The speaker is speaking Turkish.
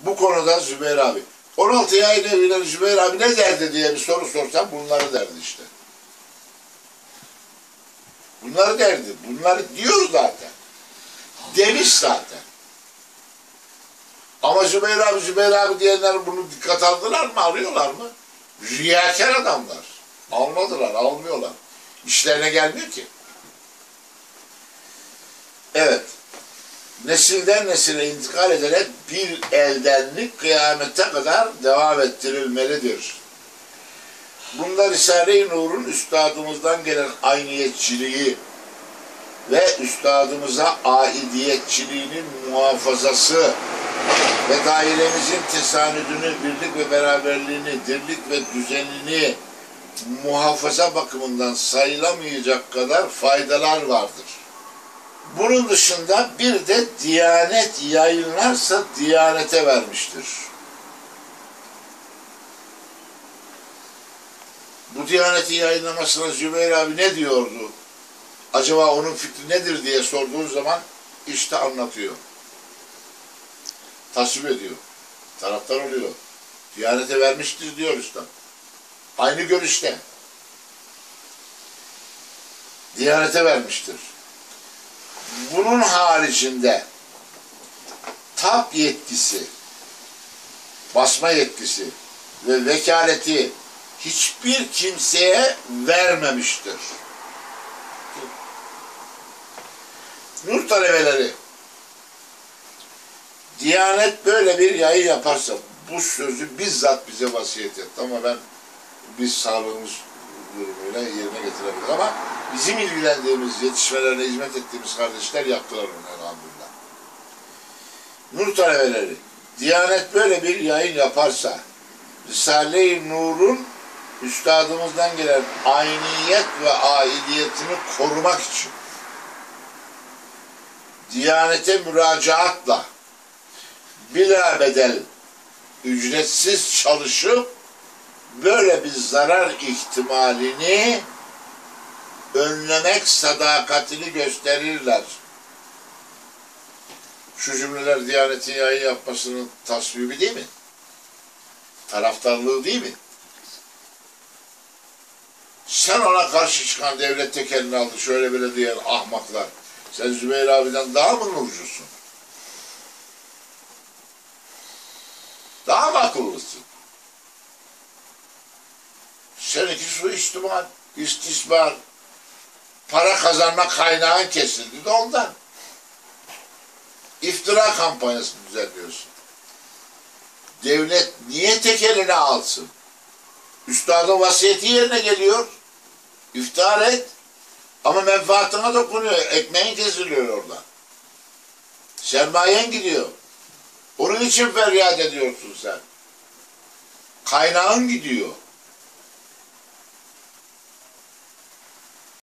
Bu konuda Zübeyir abi. 16 yayın eviyle Zübeyir abi ne derdi diye bir soru sorsam bunları derdi işte. Bunları derdi. Bunları diyor zaten. Demiş zaten. Ama Zübeyir abi, Zübeyir abi diyenler bunu dikkat aldılar mı, arıyorlar mı? Riyakar adamlar. Almadılar, almıyorlar. İşlerine gelmiyor ki. Evet. Nesilden nesile intikal ederek bir eldenlik kıyamete kadar devam ettirilmelidir. Bunda Risale-i Nur'un üstadımızdan gelen ayniyetçiliği ve üstadımıza aidiyetçiliğinin muhafazası ve dairemizin tesanüdünü, birlik ve beraberliğini, dirlik ve düzenini muhafaza bakımından sayılamayacak kadar faydalar vardır. Bunun dışında bir de Diyanet yayınlarsa Diyanete vermiştir. Bu Diyaneti yayınlamasına Zübeyir abi ne diyordu? Acaba onun fikri nedir diye sorduğun zaman işte anlatıyor. Tasvip ediyor. Taraftar oluyor. Diyanete vermiştir diyor üstad. Aynı görüşte. Diyanete vermiştir. Bunun haricinde tap yetkisi, basma yetkisi ve vekaleti hiçbir kimseye vermemiştir. Nur talebeleri Diyanet böyle bir yayın yaparsa bu sözü bizzat bize vasiyet etti ama ben biz sağlığımız durumuyla yerine getirebiliriz ama bizim ilgilendiğimiz, yetişmelerine hizmet ettiğimiz kardeşler yaptılar onu elhamdülillah. Nur talebeleri, Diyanet böyle bir yayın yaparsa, Risale-i Nur'un üstadımızdan gelen ayniyet ve aidiyetini korumak için Diyanete müracaatla bila bedel ücretsiz çalışıp böyle bir zarar ihtimalini önlemek sadakatini gösterirler. Şu cümleler Diyanet'in yayın yapmasının tasvibi değil mi? Taraftarlığı değil mi? Sen ona karşı çıkan devlet tekelini aldı şöyle böyle diyen ahmaklar. Sen Zübeyir abiden daha mı nurcusun? Daha mı akıllısın? Seninki suistimal, istismar, para kazanma kaynağın kesildi de ondan. İftira kampanyası düzenliyorsun. Devlet niye tek eline alsın? Üstadın vasiyeti yerine geliyor. İftihar et. Ama menfaatına dokunuyor. Ekmeğin kesiliyor orada. Sermayen gidiyor. Onun için feryat ediyorsun sen. Kaynağın gidiyor.